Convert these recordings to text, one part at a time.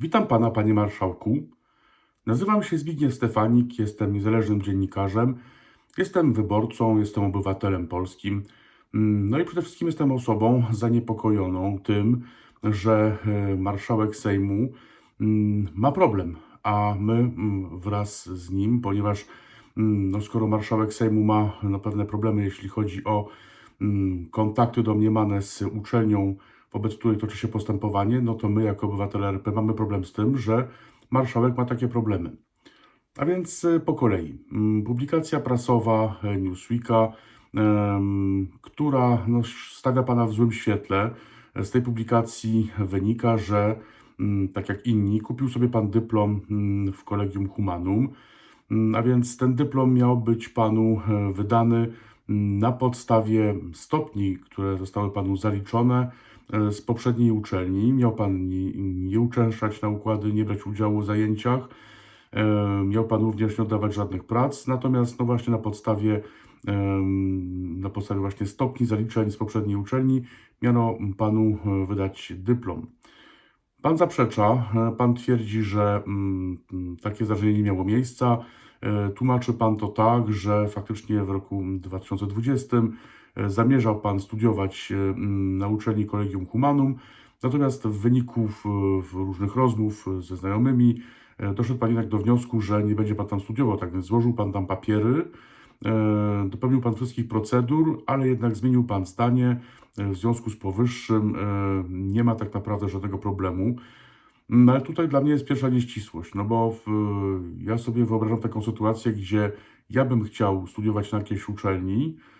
Witam pana, panie marszałku. Nazywam się Zbigniew Stefanik, jestem niezależnym dziennikarzem, jestem wyborcą, jestem obywatelem polskim. Mm, No i przede wszystkim jestem osobą zaniepokojoną tym, że e, marszałek Sejmu mm, ma problem, a my mm, wraz z nim, ponieważ no, skoro marszałek Sejmu ma no, pewne problemy, jeśli chodzi o kontakty domniemane z uczelnią, wobec której toczy się postępowanie, no to my jako obywatele RP mamy problem z tym, że marszałek ma takie problemy. A więc e, po kolei. Mm, Publikacja prasowa e, Newsweeka, która no, stawia Pana w złym świetle. E, Z tej publikacji wynika, że mm, tak jak inni, kupił sobie Pan dyplom mm, w Collegium Humanum, a więc ten dyplom miał być Panu wydany na podstawie stopni, które zostały Panu zaliczone z poprzedniej uczelni. Miał Pan nie, nie uczęszczać na układy, nie brać udziału w zajęciach. E, Miał Pan również nie oddawać żadnych prac, natomiast no właśnie na podstawie, na podstawie właśnie stopni zaliczeń z poprzedniej uczelni miano Panu e, wydać dyplom. Pan zaprzecza, e, pan twierdzi, że mm, takie zdarzenie nie miało miejsca. E, Tłumaczy pan to tak, że faktycznie w roku 2020 e, zamierzał pan studiować e, na uczelni Collegium Humanum, natomiast w wyniku różnych rozmów ze znajomymi e, doszedł pan jednak do wniosku, że nie będzie pan tam studiował, tak więc złożył pan tam papiery, e, dopełnił pan wszystkich procedur, ale jednak zmienił pan zdanie. E, W związku z powyższym e, nie ma tak naprawdę żadnego problemu. No ale tutaj dla mnie jest pierwsza nieścisłość, no bo w, ja sobie wyobrażam taką sytuację, gdzie ja bym chciał studiować na jakiejś uczelni, e,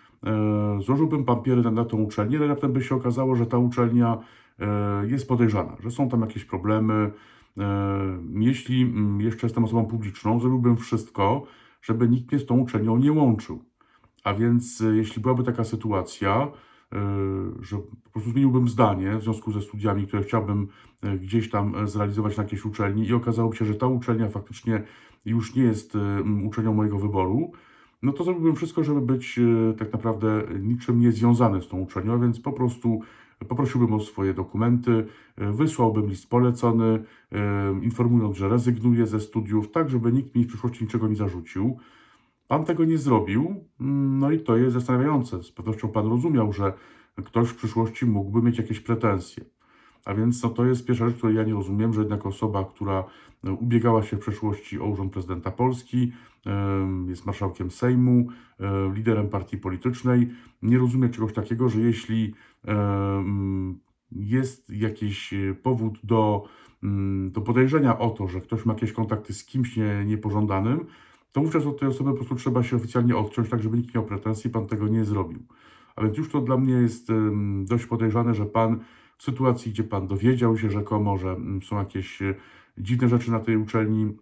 złożyłbym papiery na, tą uczelnię, ale raptem by się okazało, że ta uczelnia e, jest podejrzana, że są tam jakieś problemy. E, jeśli mm, jeszcze jestem osobą publiczną, zrobiłbym wszystko, żeby nikt mnie z tą uczelnią nie łączył. A więc e, jeśli byłaby taka sytuacja, e, że po prostu zmieniłbym zdanie w związku ze studiami, które chciałbym e, gdzieś tam e, zrealizować na jakiejś uczelni i okazałoby się, że ta uczelnia faktycznie już nie jest e, uczelnią mojego wyboru, no to zrobiłbym wszystko, żeby być e, tak naprawdę niczym nie związany z tą uczelnią, więc po prostu poprosiłbym o swoje dokumenty, e, wysłałbym list polecony, e, informując, że rezygnuję ze studiów, tak żeby nikt mi w przyszłości niczego nie zarzucił. Pan tego nie zrobił, mm, no i to jest zastanawiające. Z pewnością pan rozumiał, że ktoś w przyszłości mógłby mieć jakieś pretensje. A więc no, to jest pierwsza rzecz, której ja nie rozumiem, że jednak osoba, która e, ubiegała się w przeszłości o urząd prezydenta Polski, em, jest marszałkiem Sejmu, e, liderem partii politycznej, nie rozumie czegoś takiego, że jeśli jest jakiś e, powód do, do podejrzenia o to, że ktoś ma jakieś kontakty z kimś nie, niepożądanym, to wówczas od tej osoby po prostu trzeba się oficjalnie odciąć, tak żeby nikt nie miał pretensji, pan tego nie zrobił. A więc już to dla mnie jest dość podejrzane, że pan w sytuacji, gdzie pan dowiedział się rzekomo, że mm, są jakieś e, dziwne rzeczy na tej uczelni,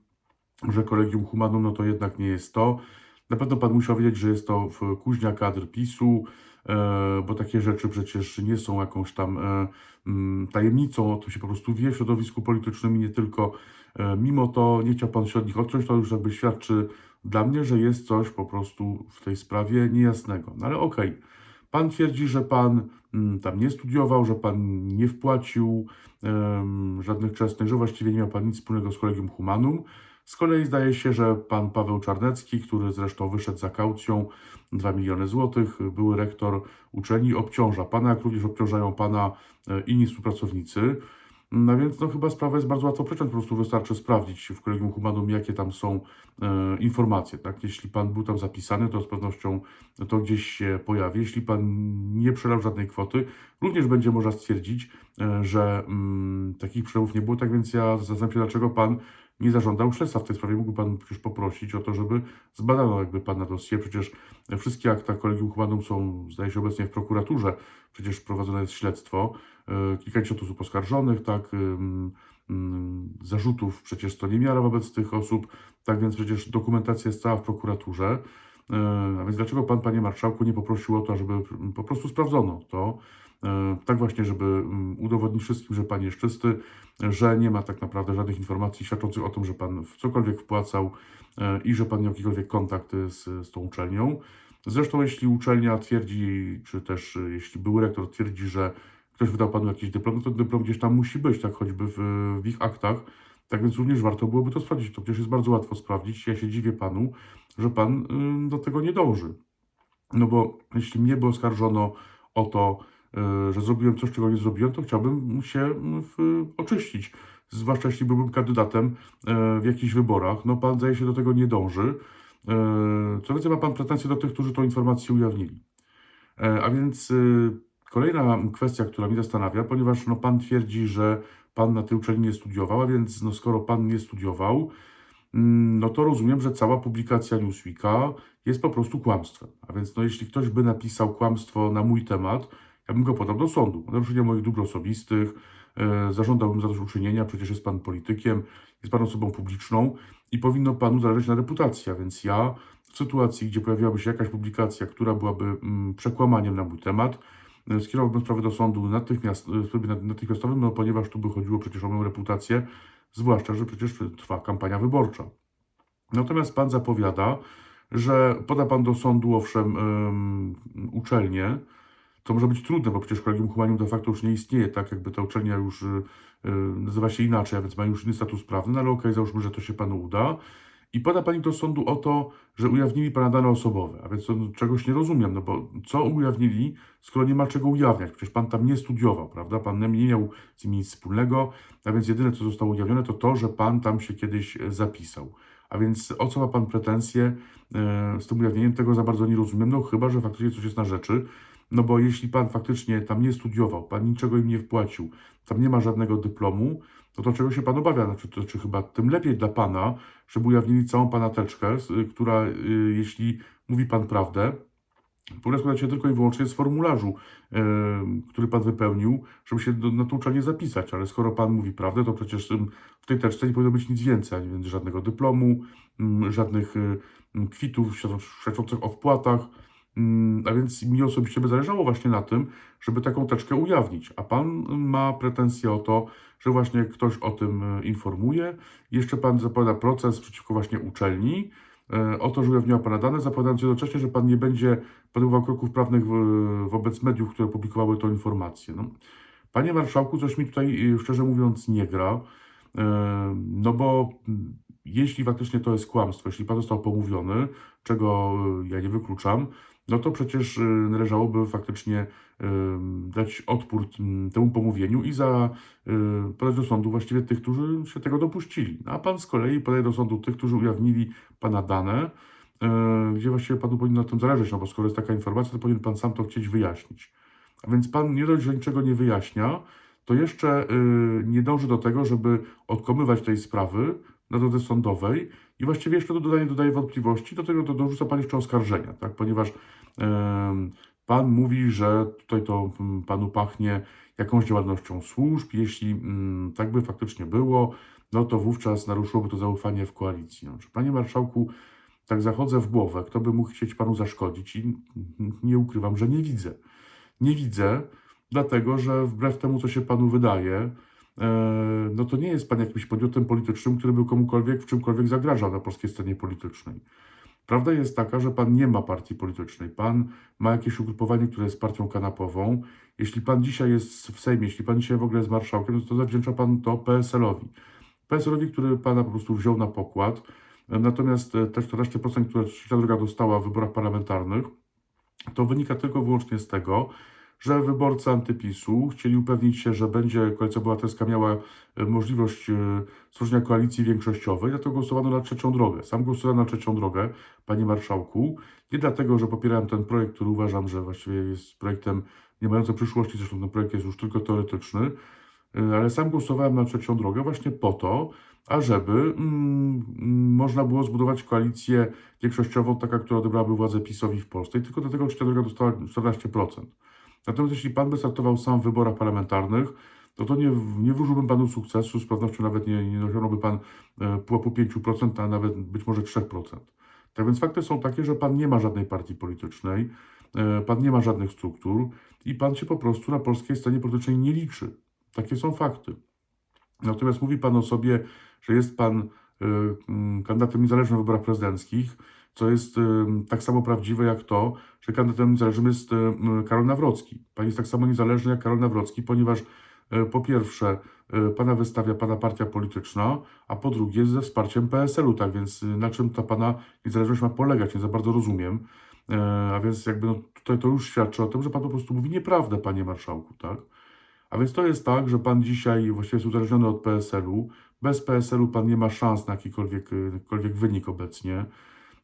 że Kolegium Humanum, no to jednak nie jest to. Na pewno pan musiał wiedzieć, że jest to kuźnia kadr PiSu, e, bo takie rzeczy przecież nie są jakąś tam e, mm, tajemnicą, to się po prostu wie w środowisku politycznym i nie tylko. Mimo to nie chciał pan się od nich odciąć, to już jakby świadczy dla mnie, że jest coś po prostu w tej sprawie niejasnego. No ale okej. Pan twierdzi, że pan mm, tam nie studiował, że pan nie wpłacił em, żadnych czesnych, że właściwie nie miał pan nic wspólnego z Kolegium Humanum. Z kolei zdaje się, że pan Paweł Czarnecki, który zresztą wyszedł za kaucją 2 miliony złotych, były rektor uczelni, obciąża pana, jak również obciążają pana e, inni współpracownicy. No więc no, chyba sprawa jest bardzo łatwo przeczytać, po prostu wystarczy sprawdzić w Kolegium Humanum, jakie tam są e, informacje. Tak? Jeśli pan był tam zapisany, to z pewnością to gdzieś się pojawi. Jeśli pan nie przelał żadnej kwoty, również będzie można stwierdzić, e, że mm, takich przelewów nie było. Tak więc ja zastanawiam się, dlaczego pan nie zażądał śledztwa w tej sprawie. Mógł pan przecież poprosić o to, żeby zbadano jakby pana dossier. Przecież wszystkie akta Kolegium Humanum są, zdaje się, obecnie w prokuraturze. Przecież prowadzone jest śledztwo. E, Kilkadziesiąt osób oskarżonych, tak, zarzutów przecież to nie miara wobec tych osób, tak więc przecież dokumentacja jest cała w prokuraturze. E, A więc dlaczego pan, panie marszałku, nie poprosił o to, żeby po prostu sprawdzono to, tak właśnie, żeby mm, udowodnić wszystkim, że pan jest czysty, że nie ma tak naprawdę żadnych informacji świadczących o tym, że pan w cokolwiek wpłacał e, i że pan miał jakikolwiek kontakt z, z tą uczelnią. Zresztą, jeśli uczelnia twierdzi, czy też e, jeśli były rektor twierdzi, że ktoś wydał panu jakiś dyplom, no to dyplom gdzieś tam musi być, tak choćby w, w ich aktach. Tak więc również warto byłoby to sprawdzić. To przecież jest bardzo łatwo sprawdzić. Ja się dziwię panu, że pan do tego nie dąży. No bo jeśli mnie by oskarżono o to, że zrobiłem coś, czego nie zrobiłem, to chciałbym się mm, oczyścić. Zwłaszcza jeśli byłbym kandydatem y, w jakichś wyborach. No pan zdaje się do tego nie dąży. Y, Co więcej, ma pan pretensje do tych, którzy tą informację ujawnili. E, A więc kolejna kwestia, która mnie zastanawia, ponieważ no, pan twierdzi, że pan na tej uczelni nie studiował, a więc no, skoro pan nie studiował, mm, no to rozumiem, że cała publikacja Newsweeka jest po prostu kłamstwem. A więc no, jeśli ktoś by napisał kłamstwo na mój temat, ja bym go podał do sądu. Naruszenie moich dóbr osobistych, e, zażądałbym zadośćuczynienia, przecież jest pan politykiem, jest pan osobą publiczną i powinno panu zależeć na reputacji. A więc ja w sytuacji, gdzie pojawiłaby się jakaś publikacja, która byłaby mm, przekłamaniem na mój temat, e, skierowałbym sprawę do sądu natychmiast, e, natychmiastowym, no, ponieważ tu by chodziło przecież o moją reputację, zwłaszcza, że przecież trwa kampania wyborcza. Natomiast pan zapowiada, że poda pan do sądu, owszem, em, uczelnię, to może być trudne, bo przecież Kolegium Humanium de facto już nie istnieje, tak jakby ta uczelnia już y, y, nazywa się inaczej, a więc ma już inny status prawny, no ale okej, załóżmy, że to się panu uda. I poda pani do sądu o to, że ujawnili pana dane osobowe, a więc to czegoś nie rozumiem, no bo co ujawnili, skoro nie ma czego ujawniać? Przecież pan tam nie studiował, prawda? Pan nie miał z tym nic wspólnego, a więc jedyne, co zostało ujawnione, to to, że pan tam się kiedyś e, zapisał. A więc o co ma pan pretensje e, z tym ujawnieniem? Tego za bardzo nie rozumiem, no chyba, że faktycznie coś jest na rzeczy. No bo jeśli pan faktycznie tam nie studiował, pan niczego im nie wpłacił, tam nie ma żadnego dyplomu, no to czego się pan obawia? Znaczy, to, czy chyba tym lepiej dla pana, żeby ujawnili całą pana teczkę, y, która, y, jeśli mówi pan prawdę, powinna składać się tylko i wyłącznie z formularzu, który pan wypełnił, żeby się do, na tą uczelnię zapisać. Ale skoro pan mówi prawdę, to przecież w tej teczce nie powinno być nic więcej, ani więc żadnego dyplomu, żadnych y, kwitów świadcząc- świadczących o wpłatach. Mm, A więc mi osobiście by zależało właśnie na tym, żeby taką teczkę ujawnić. A pan ma pretensje o to, że właśnie ktoś o tym e, informuje. Jeszcze pan zapowiada proces przeciwko właśnie uczelni e, o to, że ujawniła pana dane, zapowiadając jednocześnie, że pan nie będzie podejmował kroków prawnych wobec mediów, które publikowały tą informację. No. Panie marszałku, coś mi tutaj e, szczerze mówiąc nie gra. No bo jeśli faktycznie to jest kłamstwo, jeśli pan został pomówiony, czego ja nie wykluczam, no to przecież e, należałoby faktycznie e, dać odpór temu pomówieniu i za, e, podać do sądu właściwie tych, którzy się tego dopuścili. No, A pan z kolei podaje do sądu tych, którzy ujawnili pana dane, gdzie właściwie panu powinno na tym zależeć, no bo skoro jest taka informacja, to powinien pan sam to chcieć wyjaśnić. A więc pan nie dość, że niczego nie wyjaśnia, to jeszcze y, nie dąży do tego, żeby odkomywać tej sprawy na drodze sądowej i właściwie jeszcze to dodaje, dodaje wątpliwości, do tego to dorzuca pan jeszcze oskarżenia, tak? ponieważ pan mówi, że tutaj to mm, panu pachnie jakąś działalnością służb, jeśli mm, tak by faktycznie było, no to wówczas naruszyłoby to zaufanie w koalicji. No, czy panie marszałku, tak zachodzę w głowę, kto by mógł chcieć panu zaszkodzić i nie ukrywam, że nie widzę. Nie widzę, dlatego że wbrew temu, co się panu wydaje, no to nie jest pan jakimś podmiotem politycznym, który by komukolwiek w czymkolwiek zagrażał na polskiej scenie politycznej. Prawda jest taka, że pan nie ma partii politycznej. Pan ma jakieś ugrupowanie, które jest partią kanapową. Jeśli pan dzisiaj jest w Sejmie, jeśli pan dzisiaj w ogóle jest marszałkiem, no to zawdzięcza pan to PSL-owi. PSL-owi, który pana po prostu wziął na pokład. Natomiast e, te 14%, które Trzecia Droga dostała w wyborach parlamentarnych, to wynika tylko i wyłącznie z tego, że wyborcy antypisu chcieli upewnić się, że będzie Koalicja Obywatelska miała e, możliwość e, stworzenia koalicji większościowej, dlatego głosowano na trzecią drogę. Sam głosowałem na trzecią drogę, panie marszałku, nie dlatego, że popierałem ten projekt, który uważam, że właściwie jest projektem nie mającym przyszłości, zresztą ten projekt jest już tylko teoretyczny, e, ale sam głosowałem na trzecią drogę właśnie po to, ażeby mm, można było zbudować koalicję większościową, taka, która odebrałaby władzę PiSowi w Polsce. I tylko dlatego trzecia droga dostała 14%. Natomiast jeśli pan by startował sam w wyborach parlamentarnych, to to nie, nie wróżyłbym panu sukcesu, z pewnością nawet nie, nie osiągnąłby pan e, pułapu 5%, a nawet być może 3%. Tak więc fakty są takie, że pan nie ma żadnej partii politycznej, e, pan nie ma żadnych struktur i pan się po prostu na polskiej scenie politycznej nie liczy. Takie są fakty. Natomiast mówi pan o sobie, że jest pan mm, kandydatem niezależnym w wyborach prezydenckich, co jest tak samo prawdziwe jak to, że kandydatem niezależnym jest Karol Nawrocki. Pan jest tak samo niezależny jak Karol Nawrocki, ponieważ y, po pierwsze y, pana wystawia pana partia polityczna, a po drugie ze wsparciem PSL-u, tak więc y, na czym ta pana niezależność ma polegać, nie za bardzo rozumiem. E, A więc jakby no, tutaj to już świadczy o tym, że pan po prostu mówi nieprawdę, panie marszałku, tak? A więc to jest tak, że pan dzisiaj właściwie jest uzależniony od PSL-u. Bez PSL-u pan nie ma szans na jakikolwiek, y, jakikolwiek wynik obecnie.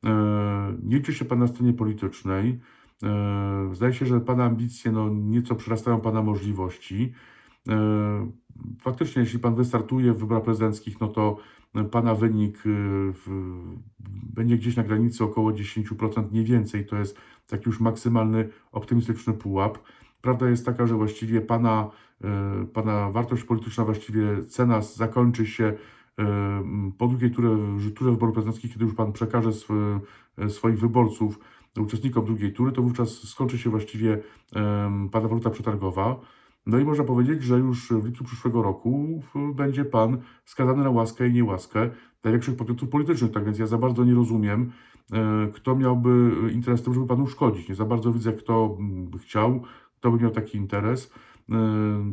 E, liczy się pan na scenie politycznej. E, Zdaje się, że pana ambicje no, nieco przerastają pana możliwości. E, Faktycznie, jeśli pan wystartuje w wyborach prezydenckich, no to pana wynik w, będzie gdzieś na granicy około 10%, nie więcej. To jest taki już maksymalny optymistyczny pułap. Prawda jest taka, że właściwie pana, pana wartość polityczna, właściwie cena zakończy się po drugiej turze, turze wyborów prezydenckich, kiedy już pan przekaże sw- swoich wyborców uczestnikom drugiej tury, to wówczas skończy się właściwie pana waluta przetargowa. No i można powiedzieć, że już w lipcu przyszłego roku będzie pan skazany na łaskę i niełaskę największych podmiotów politycznych. Tak więc ja za bardzo nie rozumiem, e, kto miałby interes w tym, żeby panu szkodzić. Nie za bardzo widzę, kto mm, by chciał, kto by miał taki interes. E,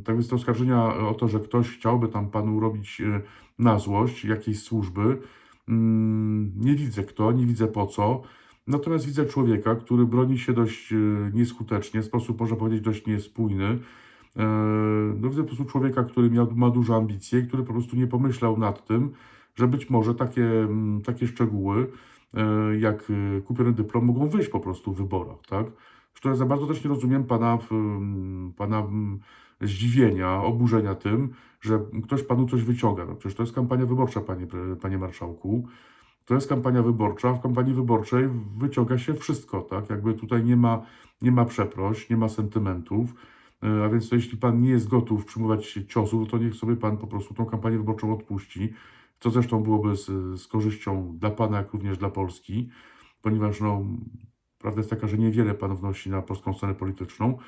Tak więc te oskarżenia o to, że ktoś chciałby tam panu robić e, na złość jakiejś służby, mm, nie widzę kto, nie widzę po co. Natomiast widzę człowieka, który broni się dość e, nieskutecznie, w sposób można powiedzieć dość niespójny. E, No widzę po prostu człowieka, który miał, ma duże ambicje, który po prostu nie pomyślał nad tym, że być może takie, mm, takie szczegóły, e, jak kupiony dyplom, mogą wyjść po prostu w wyborach, tak? Zresztą ja za bardzo też nie rozumiem pana, mm, pana zdziwienia, oburzenia tym, że ktoś panu coś wyciąga. No przecież to jest kampania wyborcza, panie, panie marszałku. To jest kampania wyborcza. W kampanii wyborczej wyciąga się wszystko, tak? Jakby tutaj nie ma, nie ma przeproś, nie ma sentymentów. E, A więc jeśli pan nie jest gotów przyjmować ciosów, to niech sobie pan po prostu tą kampanię wyborczą odpuści. Co zresztą byłoby z, z korzyścią dla pana, jak również dla Polski, ponieważ no, prawda jest taka, że niewiele pan wnosi na polską scenę polityczną.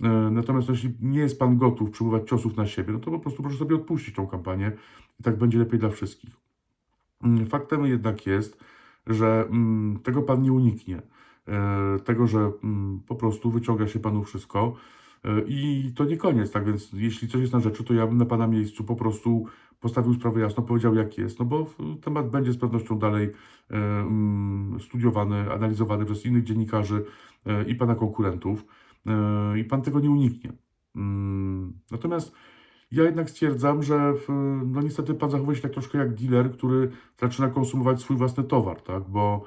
E, Natomiast jeśli nie jest pan gotów przyjmować ciosów na siebie, no to po prostu proszę sobie odpuścić tą kampanię i tak będzie lepiej dla wszystkich. Mm, Faktem jednak jest, że mm, tego pan nie uniknie. E, Tego, że mm, po prostu wyciąga się panu wszystko. E, I to nie koniec, tak więc jeśli coś jest na rzeczy, to ja bym na pana miejscu po prostu postawił sprawę jasno, powiedział jak jest, no bo temat będzie z pewnością dalej studiowany, analizowany przez innych dziennikarzy i pana konkurentów i pan tego nie uniknie. Mm, Natomiast ja jednak stwierdzam, że no niestety pan zachowuje się tak troszkę jak dealer, który zaczyna konsumować swój własny towar, tak? Bo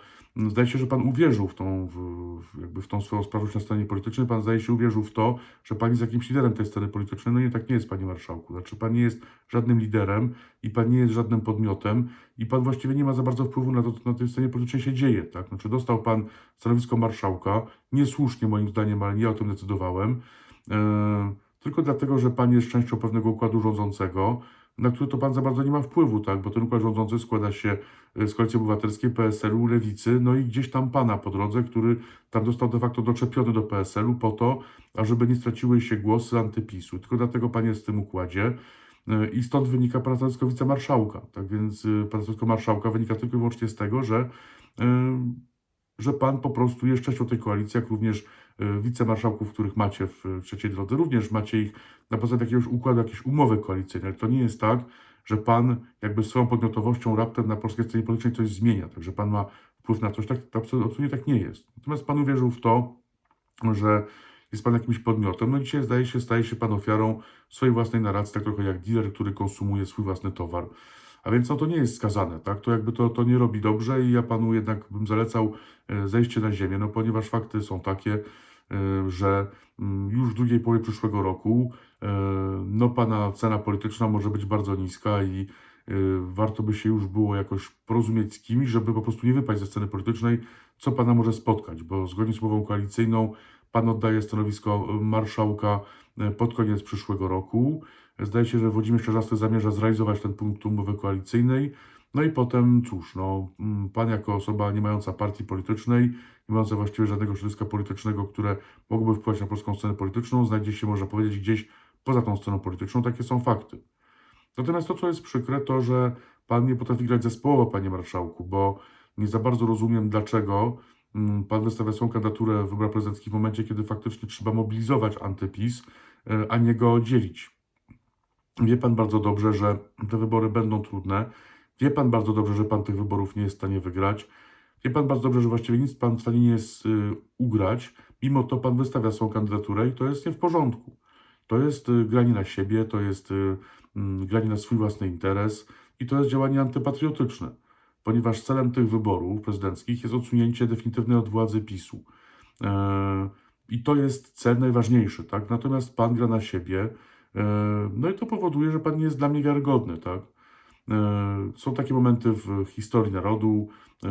zdaje się, że pan uwierzył w tą, w, jakby w tą swoją sprawność na scenie politycznej, pan zdaje się uwierzył w to, że pan jest jakimś liderem tej sceny politycznej. No nie, tak nie jest, panie marszałku. Znaczy, pan nie jest żadnym liderem i pan nie jest żadnym podmiotem i pan właściwie nie ma za bardzo wpływu na to, co na tej scenie politycznej się dzieje, tak? Znaczy, dostał pan stanowisko marszałka, niesłusznie moim zdaniem, ale nie o tym decydowałem. E, tylko dlatego, że pan jest częścią pewnego układu rządzącego, na który to pan za bardzo nie ma wpływu, tak? Bo ten układ rządzący składa się e, z Koalicji Obywatelskiej, PSL-u, Lewicy, no i gdzieś tam pana po drodze, który tam został de facto doczepiony do PSL-u po to, ażeby nie straciły się głosy antypisu. Tylko dlatego pan jest w tym układzie. E, I stąd wynika pana stanowisko wicemarszałka. Tak więc e, pana stanowisko marszałka wynika tylko i wyłącznie z tego, że, że pan po prostu jest częścią tej koalicji, jak również wicemarszałków, których macie w trzeciej drodze, również macie ich na podstawie jakiegoś układu, jakiejś umowy koalicyjnej. To nie jest tak, że pan jakby swoją podmiotowością raptem na polskiej scenie politycznej coś zmienia, także pan ma wpływ na coś. Tak, to absolutnie tak nie jest. Natomiast pan uwierzył w to, że jest pan jakimś podmiotem. No dzisiaj zdaje się, staje się pan ofiarą swojej własnej narracji, tak trochę jak dealer, który konsumuje swój własny towar. A więc no to nie jest skazane, tak? To jakby to, to nie robi dobrze i ja panu jednak bym zalecał e, zejście na ziemię, no ponieważ fakty są takie, że mm, już w drugiej połowie przyszłego roku e, no pana cena polityczna może być bardzo niska i e, warto by się już było jakoś porozumieć z kimś, żeby po prostu nie wypaść ze sceny politycznej, co pana może spotkać, bo zgodnie z umową koalicyjną pan oddaje stanowisko marszałka pod koniec przyszłego roku. Zdaje się, że Włodzimierz Czarzasty zamierza zrealizować ten punkt umowy koalicyjnej. No i potem, cóż, no, mm, pan jako osoba nie mająca partii politycznej, nie mająca właściwie żadnego środowiska politycznego, które mogłoby wpływać na polską scenę polityczną, znajdzie się, można powiedzieć, gdzieś poza tą sceną polityczną. Takie są fakty. Natomiast to, co jest przykre, to, że pan nie potrafi grać zespołowo, panie marszałku, bo Nie za bardzo rozumiem, dlaczego mm, pan wystawia swoją kandydaturę w wyborach prezydenckich w momencie, kiedy faktycznie trzeba mobilizować antypis, e, a nie go dzielić. Wie pan bardzo dobrze, że te wybory będą trudne. Wie pan bardzo dobrze, że pan tych wyborów nie jest w stanie wygrać. Wie pan bardzo dobrze, że właściwie nic pan w stanie nie jest y, ugrać. Mimo to pan wystawia swoją kandydaturę i to jest nie w porządku. To jest y, granie na siebie, to jest y, mm, granie na swój własny interes i to jest działanie antypatriotyczne, ponieważ celem tych wyborów prezydenckich jest odsunięcie definitywne od władzy PiSu. E, I to jest cel najważniejszy, tak? Natomiast pan gra na siebie, e, no i to powoduje, że pan nie jest dla mnie wiarygodny, tak? E, Są takie momenty w historii narodu, e,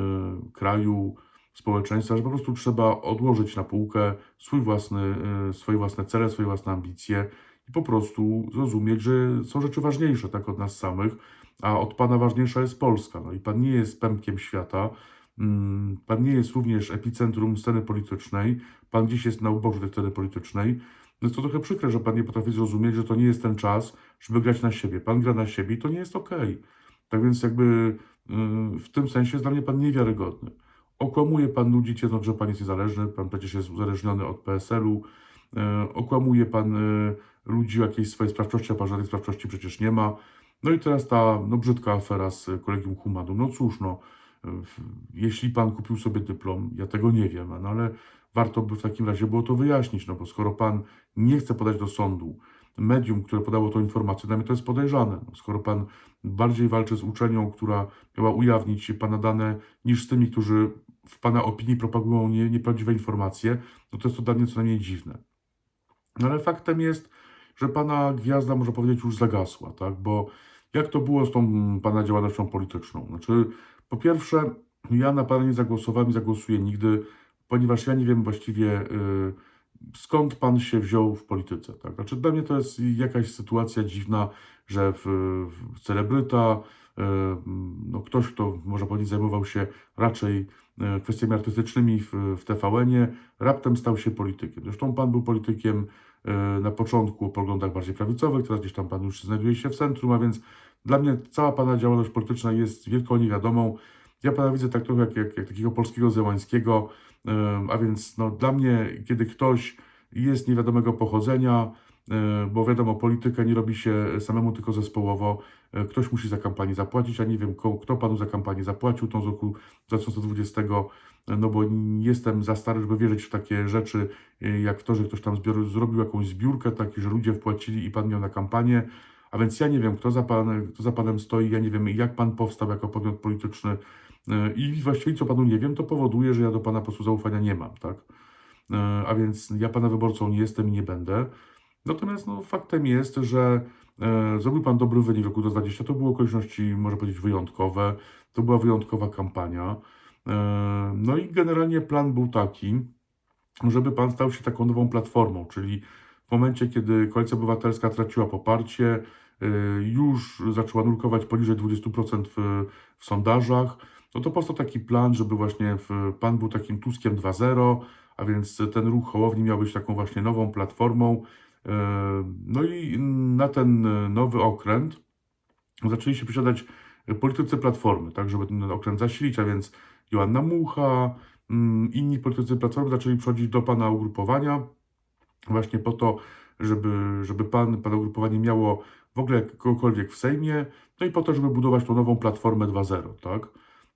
kraju, społeczeństwa, że po prostu trzeba odłożyć na półkę swój własny, e, swoje własne cele, swoje własne ambicje i po prostu zrozumieć, że są rzeczy ważniejsze tak od nas samych, a od Pana ważniejsza jest Polska. No i Pan nie jest pępkiem świata, mm, Pan nie jest również epicentrum sceny politycznej, Pan gdzieś jest na ubożu tej sceny politycznej. No jest to trochę przykre, że Pan nie potrafi zrozumieć, że to nie jest ten czas, żeby grać na siebie. Pan gra na siebie i to nie jest okej. Tak więc jakby y, w tym sensie jest dla mnie Pan niewiarygodny. Okłamuje Pan ludzi, twierdząc, że Pan jest niezależny, Pan przecież jest uzależniony od PSL-u. E, Okłamuje Pan e, ludzi o jakiejś swojej sprawczości, a Pan żadnej sprawczości przecież nie ma. No i teraz ta no, brzydka afera z kolegium Humanu. No cóż, no, jeśli Pan kupił sobie dyplom, ja tego nie wiem, no ale warto by w takim razie było to wyjaśnić, no bo skoro Pan nie chce podać do sądu medium, które podało tą informację, dla mnie to jest podejrzane. No, skoro Pan bardziej walczy z uczelnią, która miała ujawnić Pana dane, niż z tymi, którzy w Pana opinii propagują nie, nieprawdziwe informacje, no to jest to dla mnie co najmniej dziwne. No ale faktem jest, że Pana gwiazda, można powiedzieć, już zagasła, tak? Bo jak to było z tą Pana działalnością polityczną? Znaczy, po pierwsze, ja na Pana nie zagłosowałem i zagłosuję nigdy, ponieważ ja nie wiem właściwie, y, skąd Pan się wziął w polityce, tak? Znaczy, dla mnie to jest jakaś sytuacja dziwna, że w, w celebryta, y, no ktoś, kto, można powiedzieć, zajmował się raczej y, kwestiami artystycznymi w, w TVN-ie, raptem stał się politykiem. Zresztą Pan był politykiem na początku o poglądach bardziej prawicowych, teraz gdzieś tam Pan już znajduje się w centrum, a więc dla mnie cała Pana działalność polityczna jest wielką niewiadomą. Ja Pana widzę tak trochę jak, jak, jak takiego polskiego Zełańskiego, a więc no, dla mnie, kiedy ktoś jest niewiadomego pochodzenia, bo wiadomo, politykę nie robi się samemu, tylko zespołowo. Y, Ktoś musi za kampanię zapłacić, a nie wiem, kto panu za kampanię zapłacił tą z roku 2020, y, no bo jestem za stary, żeby wierzyć w takie rzeczy, y, jak w to, że ktoś tam zbior, zrobił jakąś zbiórkę, tak, że ludzie wpłacili i pan miał na kampanię. A więc ja nie wiem, kto za, pan, kto za panem stoi, ja nie wiem, jak pan powstał jako podmiot polityczny i właściwie co panu nie wiem, to powoduje, że ja do pana po prostu zaufania nie mam, tak? Y, A więc ja pana wyborcą nie jestem i nie będę. Natomiast no, faktem jest, że e, zrobił Pan dobry wynik w roku 2020. To były okoliczności, można powiedzieć, wyjątkowe. To była wyjątkowa kampania. E, no i generalnie plan był taki, żeby Pan stał się taką nową platformą, czyli w momencie, kiedy Koalicja Obywatelska traciła poparcie, e, już zaczęła nurkować poniżej 20% w, w sondażach, no to powstał taki plan, żeby właśnie Pan był takim Tuskiem 2.0, a więc ten ruch Hołowni miał być taką właśnie nową platformą. E, No i na ten nowy okręt zaczęli się posiadać politycy Platformy, tak, żeby ten okręt zasilić, a więc Joanna Mucha, mm, inni politycy Platformy zaczęli przychodzić do pana ugrupowania właśnie po to, żeby, żeby pan, pana ugrupowanie miało w ogóle kogokolwiek w Sejmie, no i po to, żeby budować tą nową Platformę 2.0, tak.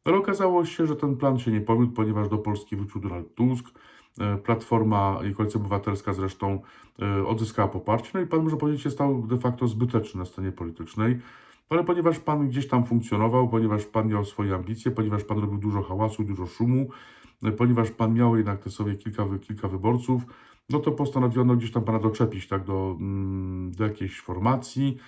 Ale okazało się, że ten plan się nie powiódł, ponieważ do Polski wrócił Donald Tusk, e, Platforma i Koalicja Obywatelska zresztą e, odzyskała poparcie, no i pan, może powiedzieć, się stał de facto zbyteczny na scenie politycznej. Ale ponieważ pan gdzieś tam funkcjonował, ponieważ pan miał swoje ambicje, ponieważ pan robił dużo hałasu, dużo szumu, e, ponieważ pan miał jednak te sobie kilka, kilka wyborców, no to postanowiono gdzieś tam pana doczepić tak, do, mm, do jakiejś formacji.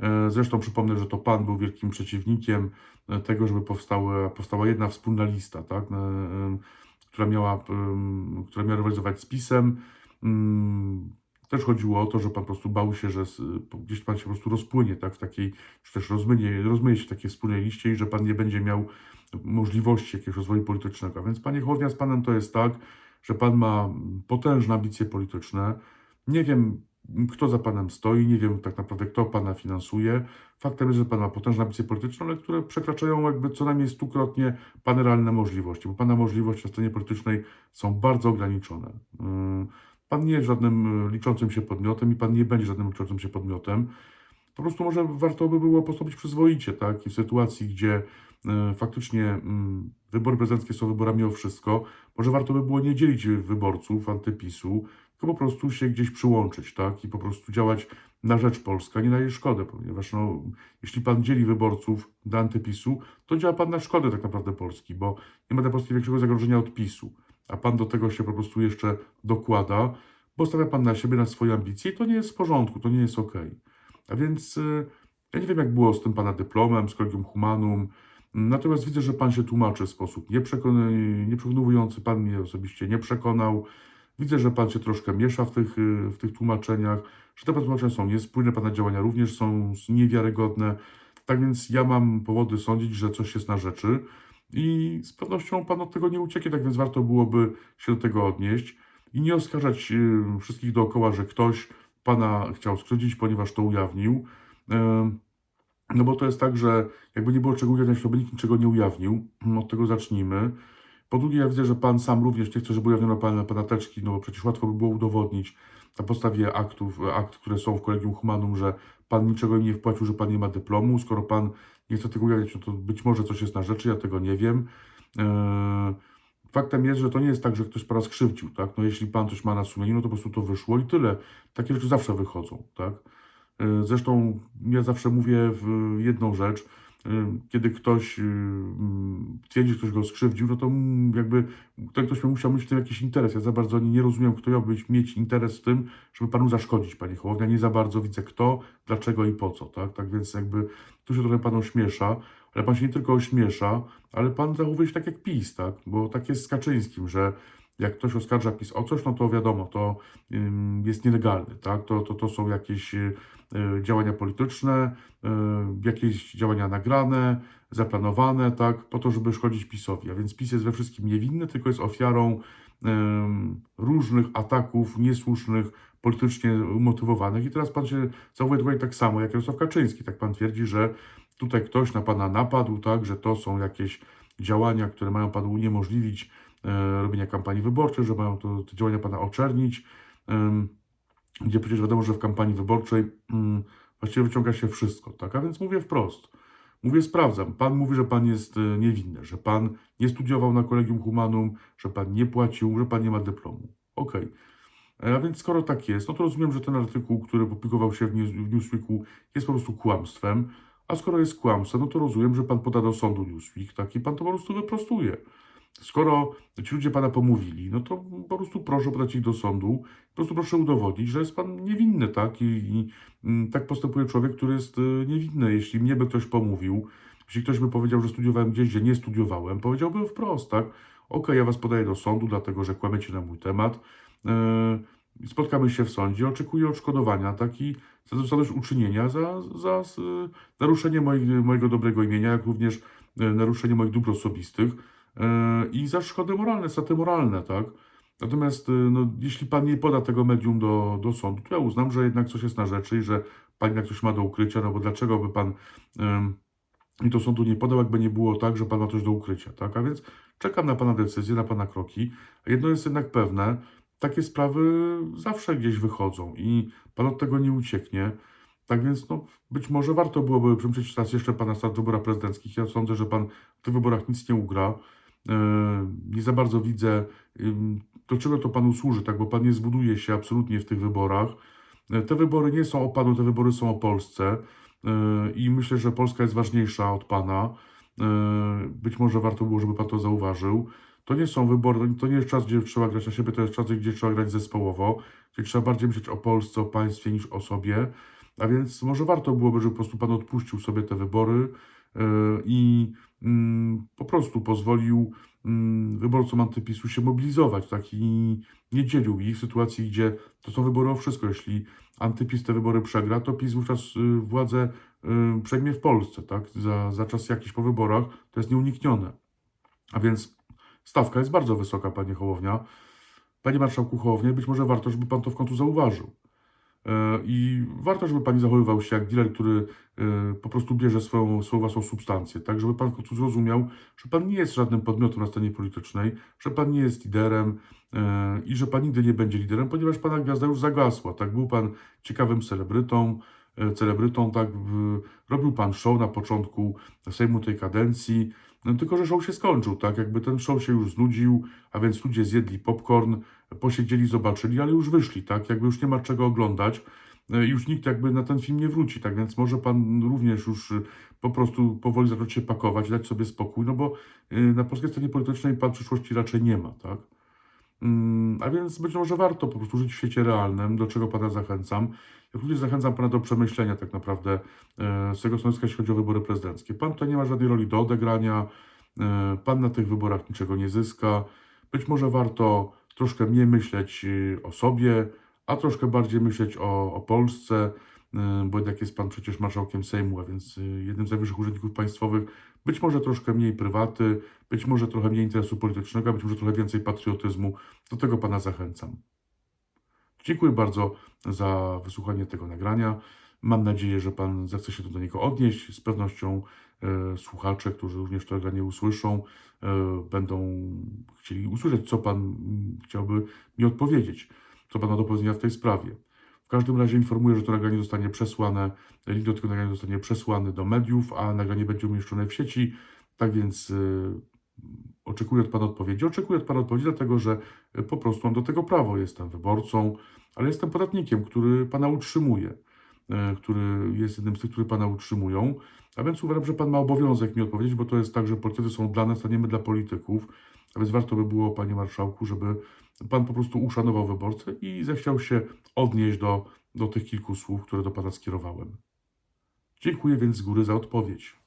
E, Zresztą przypomnę, że to pan był wielkim przeciwnikiem e, tego, żeby powstała, powstała jedna wspólna lista, tak, e, która miała, która miała rywalizować z PiSem. Mm, Też chodziło o to, że pan po prostu bał się, że gdzieś pan się po prostu rozpłynie, tak, w takiej, czy też rozmyje, rozmyje się w takiej wspólnej liście i że pan nie będzie miał możliwości jakiegoś rozwoju politycznego. A więc panie Hołownia, z panem to jest tak, że pan ma potężne ambicje polityczne. Nie wiem, kto za panem stoi, nie wiem tak naprawdę, kto pana finansuje. Faktem jest, że pan ma potężne ambicje polityczne, ale które przekraczają jakby co najmniej stukrotnie pana realne możliwości, bo pana możliwości na scenie politycznej są bardzo ograniczone. Yy, Pan nie jest żadnym y, liczącym się podmiotem i pan nie będzie żadnym liczącym się podmiotem. Po prostu może warto by było postąpić przyzwoicie, tak? I w sytuacji, gdzie y, faktycznie wybory prezydenckie są wyborami o wszystko, może warto by było nie dzielić wyborców antypisu, tylko po prostu się gdzieś przyłączyć, tak? I po prostu działać na rzecz Polska, nie na jej szkodę, ponieważ no, jeśli pan dzieli wyborców do antypisu, to działa pan na szkodę tak naprawdę Polski, bo nie ma dla Polski większego zagrożenia od PiSu, a pan do tego się po prostu jeszcze dokłada, bo stawia pan na siebie, na swoje ambicje i to nie jest w porządku, to nie jest okej. A więc y, ja nie wiem, jak było z tym pana dyplomem, z kolegium humanum, natomiast widzę, że pan się tłumaczy w sposób nieprzekon- nieprzekonujący, pan mnie osobiście nie przekonał. Widzę, że pan się troszkę miesza w tych, y, w tych tłumaczeniach, że te tłumaczenia są niespójne, pana działania również są niewiarygodne. Tak więc ja mam powody sądzić, że coś jest na rzeczy i z pewnością pan od tego nie ucieknie, tak więc warto byłoby się do tego odnieść i nie oskarżać y, wszystkich dookoła, że ktoś pana chciał skrzywdzić, ponieważ to ujawnił. Ym, No bo to jest tak, że jakby nie było czego ujawniać, to by nikt niczego nie ujawnił. Od tego zacznijmy. Po drugie, ja widzę, że pan sam również nie chce, żeby ujawniono pana, pana teczki, no bo przecież łatwo by było udowodnić na podstawie aktów, akt, które są w Kolegium Humanum, że pan niczego im nie wpłacił, że pan nie ma dyplomu. Skoro pan nie chce tego ujawniać, no to być może coś jest na rzeczy, ja tego nie wiem. Eee, Faktem jest, że to nie jest tak, że ktoś pana skrzywdził, tak? No jeśli pan coś ma na sumieniu, no to po prostu to wyszło i tyle. Takie rzeczy zawsze wychodzą, tak? E, Zresztą ja zawsze mówię jedną rzecz, kiedy ktoś e, mm, twierdzi, że ktoś go skrzywdził, no to mm, jakby ten ktoś musiał mieć w tym jakiś interes. Ja za bardzo nie rozumiem, kto miałby mieć interes w tym, żeby panu zaszkodzić, panie Hołownia. Nie za bardzo widzę kto, dlaczego i po co, tak? Tak więc jakby tu się trochę pan ośmiesza, ale pan się nie tylko ośmiesza, ale pan zachowuje się tak jak PiS, tak? Bo tak jest z Kaczyńskim, że jak ktoś oskarża PiS o coś, no to wiadomo, to jest nielegalny, tak? To, to, to są jakieś y, działania polityczne, y, jakieś działania nagrane, zaplanowane, tak? Po to, żeby szkodzić PiSowi. A więc PiS jest we wszystkim niewinny, tylko jest ofiarą różnych ataków niesłusznych, politycznie umotywowanych. I teraz pan się zachowuje dokładnie tak samo jak Jarosław Kaczyński. Tak pan twierdzi, że tutaj ktoś na pana napadł, tak? Że to są jakieś działania, które mają panu uniemożliwić robienia kampanii wyborczej, że mają to, te działania pana oczernić, gdzie przecież wiadomo, że w kampanii wyborczej mm, właściwie wyciąga się wszystko, tak? A więc mówię wprost. Mówię, sprawdzam. Pan mówi, że pan jest e, niewinny, że pan nie studiował na Kolegium Humanum, że pan nie płacił, że pan nie ma dyplomu. Okej. E, A więc skoro tak jest, no to rozumiem, że ten artykuł, który publikował się w Newsweeku jest po prostu kłamstwem. A skoro jest kłamstwem, no to rozumiem, że pan poda do sądu Newsweek, tak? I pan to po prostu wyprostuje. Skoro ci ludzie pana pomówili, no to po prostu proszę podać ich do sądu, po prostu proszę udowodnić, że jest pan niewinny, tak? I, i mm, tak postępuje człowiek, który jest y, niewinny. Jeśli mnie by ktoś pomówił, jeśli ktoś by powiedział, że studiowałem gdzieś, gdzie nie studiowałem, powiedziałbym wprost, tak? Okej, ja was podaję do sądu, dlatego że kłamiecie na mój temat. Yy, spotkamy się w sądzie, oczekuję odszkodowania, tak? I za zadośćuczynienia za, za naruszenie moich, mojego dobrego imienia, jak również e, naruszenie moich dóbr osobistych i za szkody moralne, straty moralne, tak? Natomiast e, no, jeśli pan nie poda tego medium do, do sądu, to ja uznam, że jednak coś jest na rzeczy i że pan jednak coś ma do ukrycia, no bo dlaczego by pan i do sądu nie podał, jakby nie było tak, że pan ma coś do ukrycia, tak? A więc czekam na pana decyzję, na pana kroki. Jedno jest jednak pewne, takie sprawy zawsze gdzieś wychodzą i pan od tego nie ucieknie. Tak więc, no, być może warto byłoby przemyśleć raz jeszcze pana start w wyborach prezydenckich. Ja sądzę, że pan w tych wyborach nic nie ugra. E, Nie za bardzo widzę, do czego to panu służy, tak, bo pan nie zbuduje się absolutnie w tych wyborach. E, Te wybory nie są o panu, te wybory są o Polsce e, i myślę, że Polska jest ważniejsza od pana. Być może warto było, żeby pan to zauważył. To nie są wybory, to nie jest czas, gdzie trzeba grać na siebie, to jest czas, gdzie trzeba grać zespołowo, gdzie trzeba bardziej myśleć o Polsce, o państwie niż o sobie. A więc może warto byłoby, żeby po prostu pan odpuścił sobie te wybory i mm, po prostu pozwolił mm, wyborcom antypisu się mobilizować, tak? I nie dzielił ich w sytuacji, gdzie to są wybory o wszystko. Jeśli antypis te wybory przegra, to PiS wówczas y, władzę y, przejmie w Polsce, tak? Za, za czas jakiś po wyborach to jest nieuniknione. A więc stawka jest bardzo wysoka, panie Hołownia. Panie marszałku Hołownia, być może warto, żeby pan to w końcu zauważył. E, I warto, żeby pan zachowywał się jak dealer, który e, po prostu bierze swoją, swoją własną substancję, tak, żeby pan w końcu zrozumiał, że pan nie jest żadnym podmiotem na scenie politycznej, że pan nie jest liderem e, i że pan nigdy nie będzie liderem, ponieważ pana gwiazda już zagasła, tak, był pan ciekawym celebrytą, celebrytą, tak, robił pan show na początku Sejmu tej kadencji, no, tylko że show się skończył, tak, jakby ten show się już znudził, a więc ludzie zjedli popcorn, posiedzieli, zobaczyli, ale już wyszli, tak, jakby już nie ma czego oglądać, e, już nikt jakby na ten film nie wróci, tak więc może pan również już e, po prostu powoli zacząć się pakować, dać sobie spokój, no bo e, na polskiej scenie politycznej pan przyszłości raczej nie ma, tak. Mm, A więc być może warto po prostu żyć w świecie realnym, do czego Pana zachęcam. Również zachęcam Pana do przemyślenia tak naprawdę e, swojego stanowiska, jeśli chodzi o wybory prezydenckie. Pan tutaj nie ma żadnej roli do odegrania, e, Pan na tych wyborach niczego nie zyska. Być może warto troszkę mniej myśleć e, o sobie, a troszkę bardziej myśleć o, o Polsce, bo jednak jest Pan przecież marszałkiem Sejmu, a więc jednym z najwyższych urzędników państwowych. Być może troszkę mniej prywaty, być może trochę mniej interesu politycznego, być może trochę więcej patriotyzmu. Do tego Pana zachęcam. Dziękuję bardzo za wysłuchanie tego nagrania. Mam nadzieję, że Pan zechce się do niego odnieść. Z pewnością e, słuchacze, którzy również to nagranie usłyszą, e, będą chcieli usłyszeć, co Pan chciałby mi odpowiedzieć, co Pan ma do powiedzenia w tej sprawie. W każdym razie informuję, że to nagranie zostanie przesłane, link do tego nagrania zostanie przesłany do mediów, a nagranie będzie umieszczone w sieci. Tak więc y, oczekuję od Pana odpowiedzi. Oczekuję od Pana odpowiedzi, dlatego że y, po prostu mam do tego prawo. Jestem wyborcą, ale jestem podatnikiem, który Pana utrzymuje, y, który jest jednym z tych, którzy Pana utrzymują. A więc uważam, że Pan ma obowiązek mi odpowiedzieć, bo to jest tak, że politycy są dla nas, a nie my dla polityków. A więc warto by było, Panie Marszałku, żeby Pan po prostu uszanował wyborcę i zechciał się odnieść do, do tych kilku słów, które do Pana skierowałem. Dziękuję więc z góry za odpowiedź.